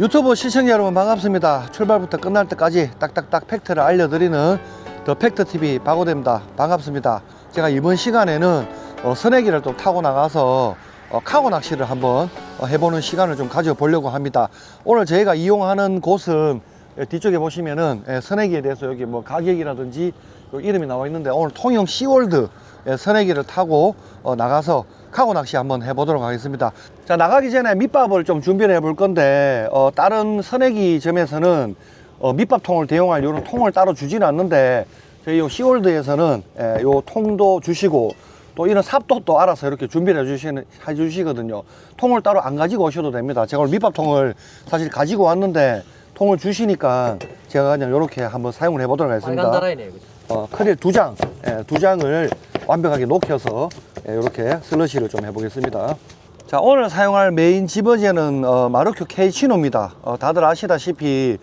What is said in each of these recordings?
유튜브 시청자 여러분 반갑습니다. 출발부터 끝날 때까지 딱딱딱 팩트를 알려드리는 더 팩트TV 박오대입니다. 반갑습니다. 제가 이번 시간에는 어, 선해기를 또 타고 나가서 어, 카고 낚시를 한번 어, 해보는 시간을 좀 가져보려고 합니다. 오늘 저희가 이용하는 곳은 예, 뒤쪽에 보시면은 예, 선해기에 대해서 여기 뭐 가격이라든지 요 이름이 나와 있는데 오늘 통영 시월드 예, 선해기를 타고 어, 나가서 카고 낚시 한번 해보도록 하겠습니다. 자 나가기 전에 밑밥을 좀 준비를 해볼 건데 어, 다른 선해기 점에서는 어, 밑밥통을 대용할 이런 통을 따로 주지는 않는데 저희 요 시월드에서는 예, 요 통도 주시고 또 이런 삽도 또 알아서 이렇게 준비를 해주시는, 해주시거든요. 통을 따로 안 가지고 오셔도 됩니다. 제가 오늘 밑밥통을 사실 가지고 왔는데 통을 주시니까 제가 그냥 이렇게 한번 사용을 해보도록 하겠습니다. 빨간 다라이네 그죠? 어, 크릴 두 장, 예, 두 장을 완벽하게 녹여서 예, 이렇게 슬러시를 좀 해보겠습니다. 자, 오늘 사용할 메인 집어제는 어, 마루큐 케이치노입니다. 어, 다들 아시다시피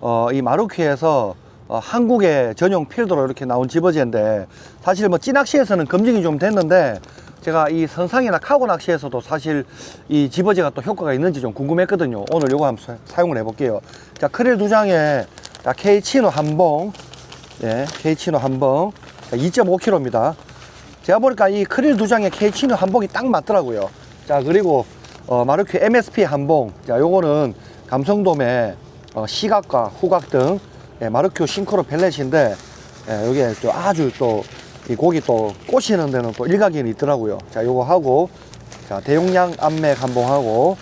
어, 이 마루큐에서 어, 한국의 전용 필드로 이렇게 나온 집어제인데 사실 뭐 찌낚시에서는 검증이 좀 됐는데 제가 이 선상이나 카고 낚시에서도 사실 이 집어제가 또 효과가 있는지 좀 궁금했거든요. 오늘 요거 한번 사- 사용을 해 볼게요. 자, 크릴 두 장에 자, 케이치노 한 봉, 예, 케이치노 한 봉, 2.5kg입니다. 제가 보니까 이 크릴 두 장에 케이치노 한 봉이 딱 맞더라고요. 자, 그리고 어, 마르큐 MSP 한 봉. 자, 요거는 감성돔의 어, 시각과 후각 등 예, 마르큐 싱크로 펠렛인데 예, 여기에 또 아주 또 이 고기 또 꼬시는 데는 또 일각이 있더라고요. 자, 요거 하고 자, 대용량 암맥 한봉 하고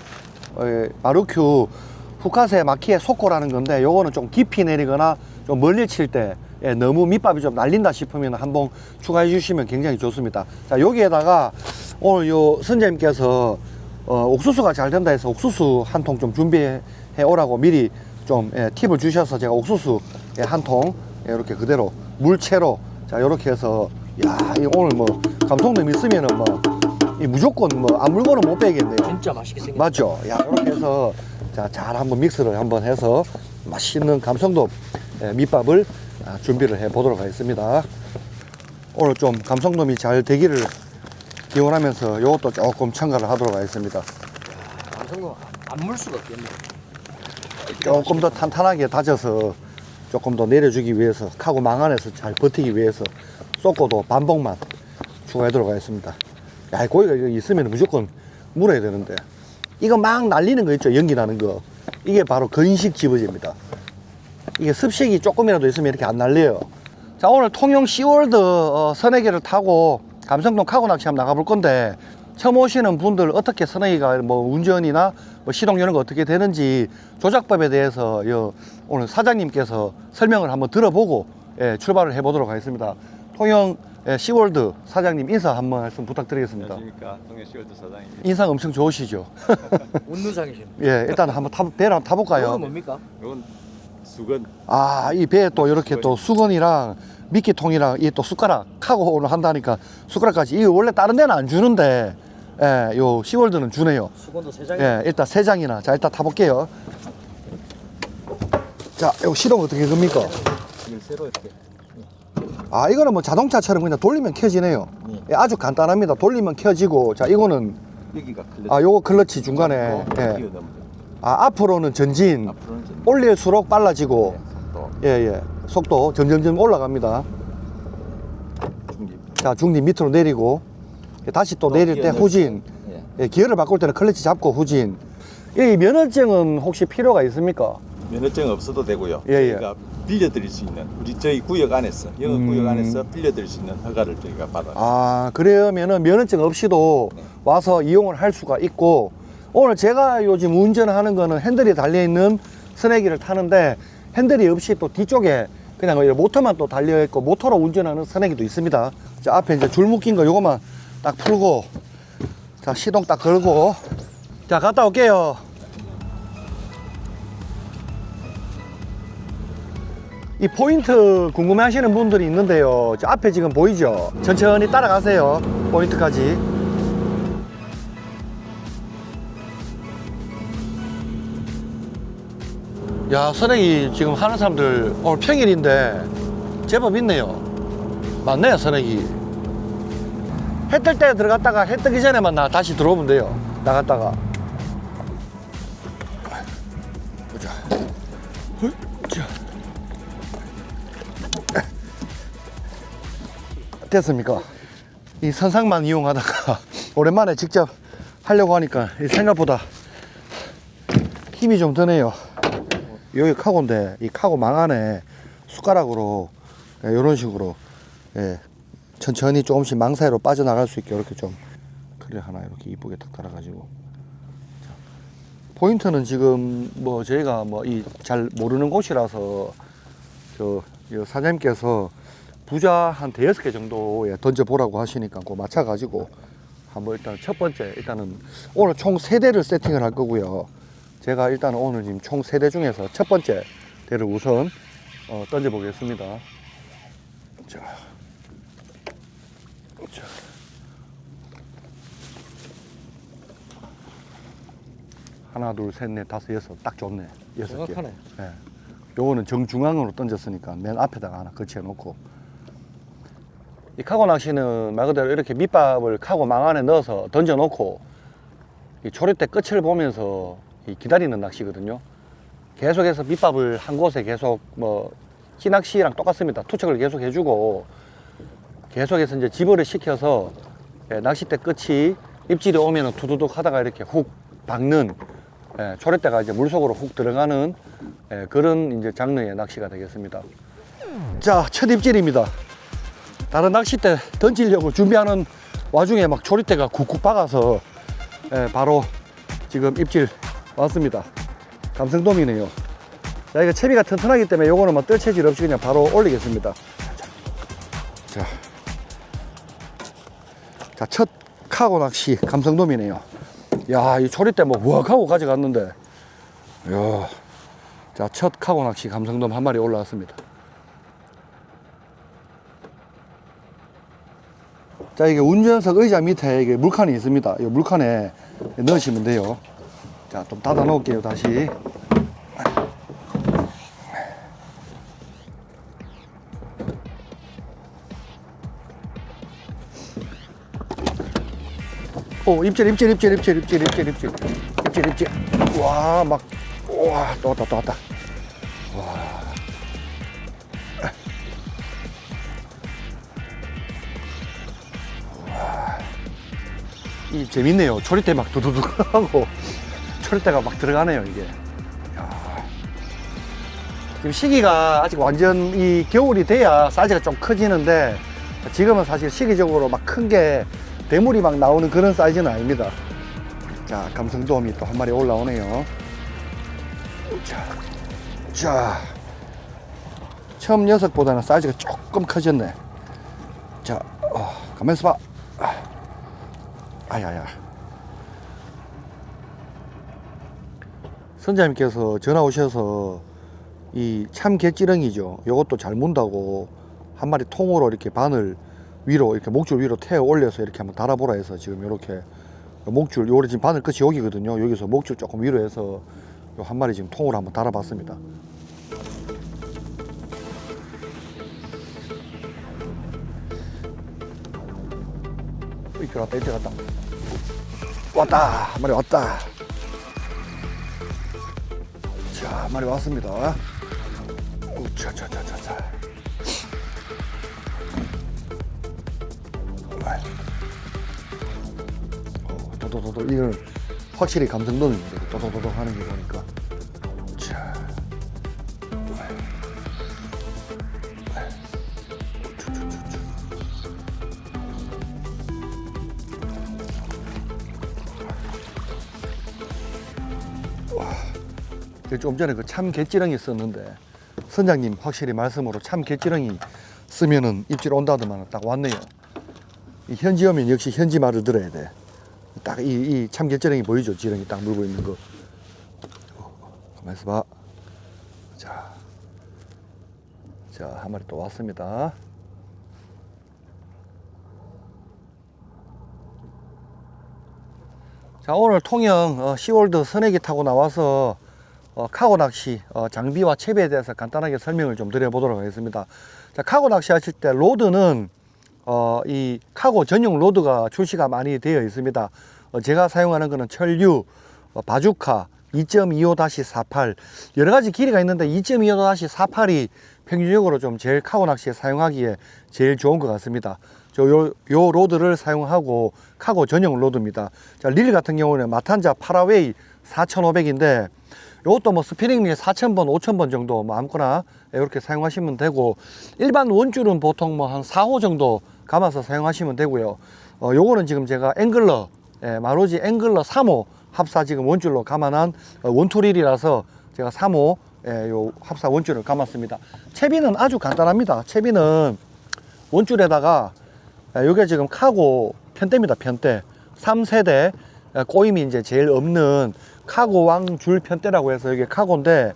어, 예, 마르큐 후카세 마키의 속고라는 건데 요거는 좀 깊이 내리거나 좀 멀리 칠때 예, 너무 밑밥이 좀 날린다 싶으면 한봉 추가해 주시면 굉장히 좋습니다. 자 여기에다가 오늘 요 선생님께서 어, 옥수수가 잘 된다 해서 옥수수 한 통 좀 준비해 오라고 미리 좀 예, 팁을 주셔서 제가 옥수수 예, 한통 이렇게 그대로 물채로 자 이렇게 해서 야이 오늘 뭐 감성돔 있으면은 뭐이 무조건 뭐안 물고는 못 빼겠네요. 진짜 맛있게 생겼 맞죠? 야, 이렇게 해서 자, 잘 한번 믹스를 한번 해서 맛있는 감성돔 예, 밑밥을 아, 준비를 해 보도록 하겠습니다. 오늘 좀 감성돔이 잘 되기를 기원하면서 이것도 조금 첨가를 하도록 하겠습니다. 감성도 안물 수가 없겠네 조금 더 탄탄하게 다져서 조금 더 내려주기 위해서 카고 망안에서 잘 버티기 위해서 쏟고도 반복만 추가하도록 하겠습니다. 야, 이 고기가 있으면 무조건 물어야 되는데 이거 막 날리는 거 있죠? 연기 나는 거. 이게 바로 건식 집어집니다. 이게 습식이 조금이라도 있으면 이렇게 안 날려요. 자, 오늘 통영 시월드 어, 선해기를 타고 감성동 카고 낚시 한번 나가볼 건데 처음 오시는 분들 어떻게 선해기가 뭐 운전이나 뭐 시동 이런 거 어떻게 되는지 조작법에 대해서 요 오늘 사장님께서 설명을 한번 들어보고 예, 출발을 해보도록 하겠습니다. 통영 예, 시월드 사장님 인사 한번 말씀 부탁드리겠습니다. 안녕하십니까 동해 시월드 사장입니다. 인상 엄청 좋으시죠? 웃는 상이시네 예, 일단 한번 타, 배를 한번 타볼까요? 이건 뭡니까? 이건 수건 아, 이 배에 또 이렇게 또 수건이랑 미끼통이랑 이 또 숟가락 하고 오늘 한다니까 숟가락까지 이거 원래 다른 데는 안 주는데 예, 요 시월드는 주네요. 수건도 세 장이 예, 일단 세 장이나 자 일단 타볼게요. 자, 요 시동 어떻게 겁니까? 이걸 새로 이렇게 아, 이거는 뭐 자동차처럼 그냥 돌리면 켜지네요. 네. 예, 아주 간단합니다. 돌리면 켜지고 자 이거는 여기가 클래스 아, 요거 클러치 중간에 예. 끼워넣으면 아, 앞으로는 전진 앞으로는 좀 올릴수록 빨라지고 또 예, 예. 속도 점점점 올라갑니다. 중립 자, 중립 밑으로 내리고 다시 또 또 내릴 때 후진. 예. 예, 기어를 바꿀 때는 클러치 잡고 후진. 이 면허증은 혹시 필요가 있습니까? 면허증 없어도 되고요. 예, 예. 빌려드릴 수 있는 우리 저희 구역 안에서 영업 음. 구역 안에서 빌려드릴 수 있는 허가를 저희가 받아요. 아, 그러면은 면허증 없이도 네. 와서 이용을 할 수가 있고 오늘 제가 요즘 운전하는 거는 핸들이 달려 있는 스네기를 타는데 핸들이 없이 또 뒤쪽에 그냥 모터만 또 달려 있고 모터로 운전하는 스네기도 있습니다. 자, 앞에 이제 줄 묶인 거 요거만 딱 풀고 자, 시동 딱 걸고 자, 갔다 올게요. 이 포인트 궁금해 하시는 분들이 있는데요. 저 앞에 지금 보이죠? 천천히 따라가세요. 포인트까지. 야, 선행이 지금 하는 사람들 오늘 평일인데 제법 있네요. 맞네요, 선행이. 해 뜰 때 들어갔다가 해 뜨기 전에만 나 다시 들어오면 돼요. 나갔다가. 보자. 헐, 됐습니까? 이 선상만 이용하다가 오랜만에 직접 하려고 하니까 이 생각보다 힘이 좀 드네요. 여기 카고인데 이 카고 망 안에 숟가락으로 이런 식으로 예, 천천히 조금씩 망 사이로 빠져나갈 수 있게 이렇게 좀 그래 하나 이렇게 이쁘게 딱 달아가지고 자, 포인트는 지금 뭐 저희가 뭐 이 잘 모르는 곳이라서 저이 사장님께서 부자 한 대여섯 개 정도에 던져 보라고 하시니까 그 맞춰 가지고 한번 일단 첫 번째 일단은 오늘 총 세 대를 세팅을 할 거고요. 제가 일단은 오늘 지금 총 세 대 중에서 첫 번째 대를 우선 어, 던져 보겠습니다. 자. 자. 하나, 둘, 셋, 넷, 다섯, 여섯. 딱 좋네. 여섯 개. 정확하네. 예. 요거는 정중앙으로 던졌으니까 맨 앞에다가 하나 거치해 놓고. 이 카고 낚시는 말 그대로 이렇게 밑밥을 카고 망 안에 넣어서 던져 놓고 이 조립대 끝을 보면서 이 기다리는 낚시거든요. 계속해서 밑밥을 한 곳에 계속 뭐 희낚시랑 똑같습니다. 투척을 계속 해주고 계속해서 이제 집어를 시켜서 예, 낚싯대 끝이 입질이 오면 두두둑 하다가 이렇게 훅 박는 예, 초래대가 이제 물속으로 훅 들어가는 예, 그런 이제 장르의 낚시가 되겠습니다. 자, 첫 입질입니다. 다른 낚싯대 던지려고 준비하는 와중에 막 조리대가 쿡쿡 박아서 예, 바로 지금 입질 왔습니다. 감성돔이네요. 자, 이거 채비가 튼튼하기 때문에 요거는 뭐 뜰채질 없이 그냥 바로 올리겠습니다. 자, 자, 자, 첫 카고 낚시 감성돔이네요. 야, 이 조리대 뭐 우악 하고 가져갔는데. 야, 자, 첫 카고 낚시 감성돔 한 마리 올라왔습니다. 자, 이게 운전석 의자 밑에 이게 물칸이 있습니다. 이 물칸에 넣으시면 돼요. 자, 좀 닫아 놓을게요, 다시. 오, 입질, 입질, 입질, 입질, 입질, 입질, 입질, 입질, 입질. 와, 막, 와, 또 왔다, 또 왔다. 이 재밌네요. 초리대 막 두두둑 하고 초리대가 막 들어가네요, 이게. 야. 지금 시기가 아직 완전 이 겨울이 돼야 사이즈가 좀 커지는데 지금은 사실 시기적으로 막 큰 게 대물이 막 나오는 그런 사이즈는 아닙니다. 자, 감성돔이 또 한 마리 올라오네요. 자, 자. 처음 녀석보다는 사이즈가 조금 커졌네. 자, 어, 가만있어 봐. 아야야. 선장님께서 전화 오셔서 이 참개찌렁이죠. 요것도 잘 문다고 한 마리 통으로 이렇게 바늘 위로 이렇게 목줄 위로 태워 올려서 이렇게 한번 달아보라 해서 지금 이렇게 목줄 요래 지금 바늘 끝이 여기거든요. 여기서 목줄 조금 위로 해서 요 한 마리 지금 통으로 한번 달아봤습니다. 이렇게 갔다 왔다. 한 마리 왔다. 자 한 마리 왔습니다. 우차차차차차 어, 도도도도. 이건 확실히 감성돔입니다. 도도도도 하는 게 보니까 조금 전에 그 참 개찌렁이 썼는데 선장님 확실히 말씀으로 참 개찌렁이 쓰면은 입질 온다더만 딱 왔네요. 이 현지 오면 역시 현지 말을 들어야 돼. 딱 이 이 참 개찌렁이 보이죠? 지렁이 딱 물고 있는 거. 어, 가만 있어 봐. 자, 자한 마리 또 왔습니다. 자 오늘 통영 어, 시월드 선회기 타고 나와서 어, 카고 낚시 어, 장비와 채비에 대해서 간단하게 설명을 좀 드려보도록 하겠습니다. 자 카고 낚시 하실 때 로드는 어, 이 카고 전용 로드가 출시가 많이 되어 있습니다. 어, 제가 사용하는 거는 철류, 어, 바주카, 2.25-48 여러 가지 길이가 있는데 2.25-48이 평균적으로 좀 제일 카고 낚시에 사용하기에 제일 좋은 것 같습니다. 저 요, 요 로드를 사용하고 카고 전용 로드입니다. 자, 릴 같은 경우는 마탄자 파라웨이 4,500인데 요것도 뭐 스피닝 4,000번, 5,000번 정도 뭐 아무거나 이렇게 사용하시면 되고 일반 원줄은 보통 뭐 한 4호 정도 감아서 사용하시면 되고요. 어, 요거는 지금 제가 앵글러, 예, 마로지 앵글러 3호 합사 지금 원줄로 감아난 어, 원투릴이라서 제가 3호 예, 요 합사 원줄을 감았습니다. 채비는 아주 간단합니다. 채비는 원줄에다가 예, 요게 지금 카고 편대입니다. 편대. 3세대 예, 꼬임이 이제 제일 없는 카고 왕 줄 편대라고 해서 이게 카고인데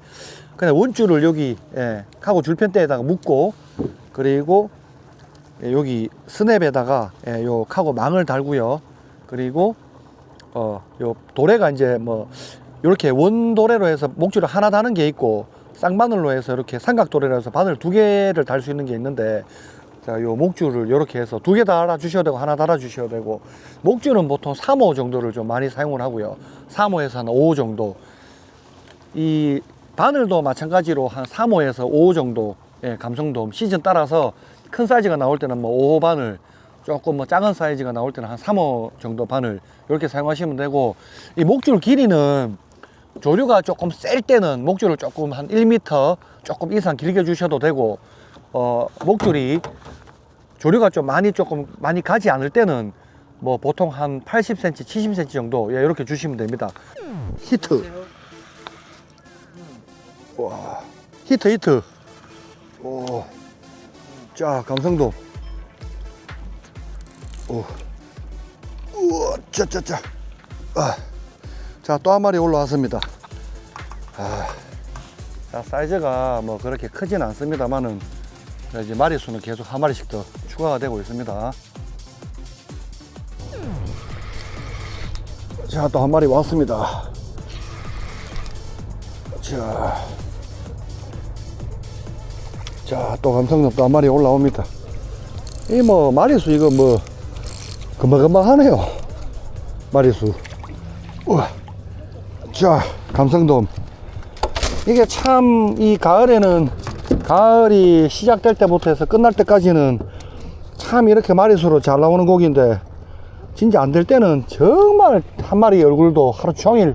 그냥 원줄을 여기 예, 카고 줄 편대에다가 묶고 그리고 예, 여기 스냅에다가 예, 요 카고 망을 달고요. 그리고 어, 요 도래가 이제 뭐 이렇게 원도래로 해서 목줄을 하나 다는 게 있고 쌍바늘로 해서 이렇게 삼각도래로 해서 바늘 두 개를 달 수 있는 게 있는데 자, 요 목줄을 이렇게 해서 두 개 달아 주셔야 되고 하나 달아 주셔야 되고 목줄은 보통 3호 정도를 좀 많이 사용을 하고요. 3호에서 한 5호 정도. 이 바늘도 마찬가지로 한 3호에서 5호 정도 예, 감성돔 시즌 따라서 큰 사이즈가 나올 때는 뭐 5호 바늘 조금 뭐 작은 사이즈가 나올 때는 한 3호 정도 바늘 이렇게 사용하시면 되고 이 목줄 길이는 조류가 조금 셀 때는 목줄을 조금 한 1m 조금 이상 길게 주셔도 되고 어 목줄이 조류가 좀 많이 조금 많이 가지 않을 때는 뭐 보통 한 80cm, 70cm 정도 예, 이렇게 주시면 됩니다. 히트. 와, 히트 히트. 오, 자 감성도. 오, 우와, 짜짜짜. 아, 자또 한 마리 올라왔습니다. 아, 자 사이즈가 뭐 그렇게 크진 않습니다만은 이제 마리 수는 계속 한 마리씩 더 추가가 되고 있습니다. 자, 또 한 마리 왔습니다. 자, 자, 또 감성돔 또한 마리 올라옵니다. 이 뭐, 마리수 이거 뭐, 금방금방 하네요. 마리수. 우와. 자, 감성돔. 이게 참, 이 가을에는, 가을이 시작될 때부터 해서 끝날 때까지는 참 이렇게 마리수로 잘 나오는 고기인데, 진짜 안 될 때는 정말 한 마리 얼굴도 하루 종일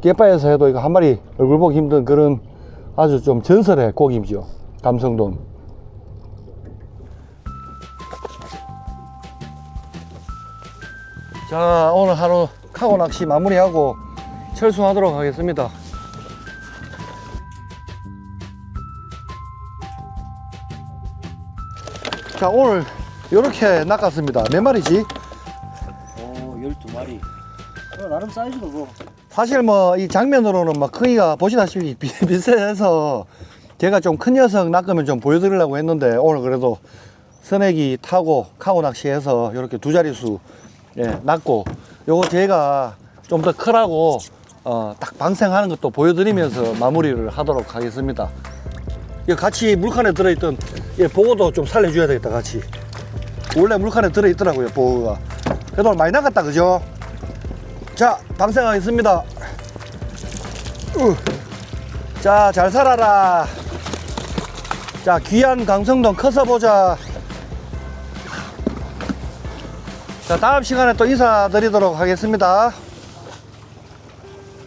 깨빠에서 해도 이거 한 마리 얼굴 보기 힘든 그런 아주 좀 전설의 고기죠. 감성돔. 자, 오늘 하루 카고 낚시 마무리하고 철수하도록 하겠습니다. 자, 오늘 이렇게 낚았습니다. 몇 마리지? 오, 12마리. 어, 나름 사이즈도 뭐. 사실 뭐 이 장면으로는 막 크기가 보시다시피 비- 비슷해서 제가 좀 큰 녀석 낚으면 좀 보여드리려고 했는데 오늘 그래도 선액이 타고 카고 낚시해서 이렇게 두 자릿수 예, 낚고 요거 제가 좀 더 크라고 어, 딱 방생하는 것도 보여드리면서 마무리를 하도록 하겠습니다. 같이 물칸에 들어있던 예, 보고도 좀 살려줘야 되겠다 같이 원래 물칸에 들어있더라고요 보고가 그래도 많이 낚았다 그죠? 자, 방생하겠습니다. 우. 자, 잘 살아라. 자, 귀한 강성동 커서 보자. 자, 다음 시간에 또 인사드리도록 하겠습니다.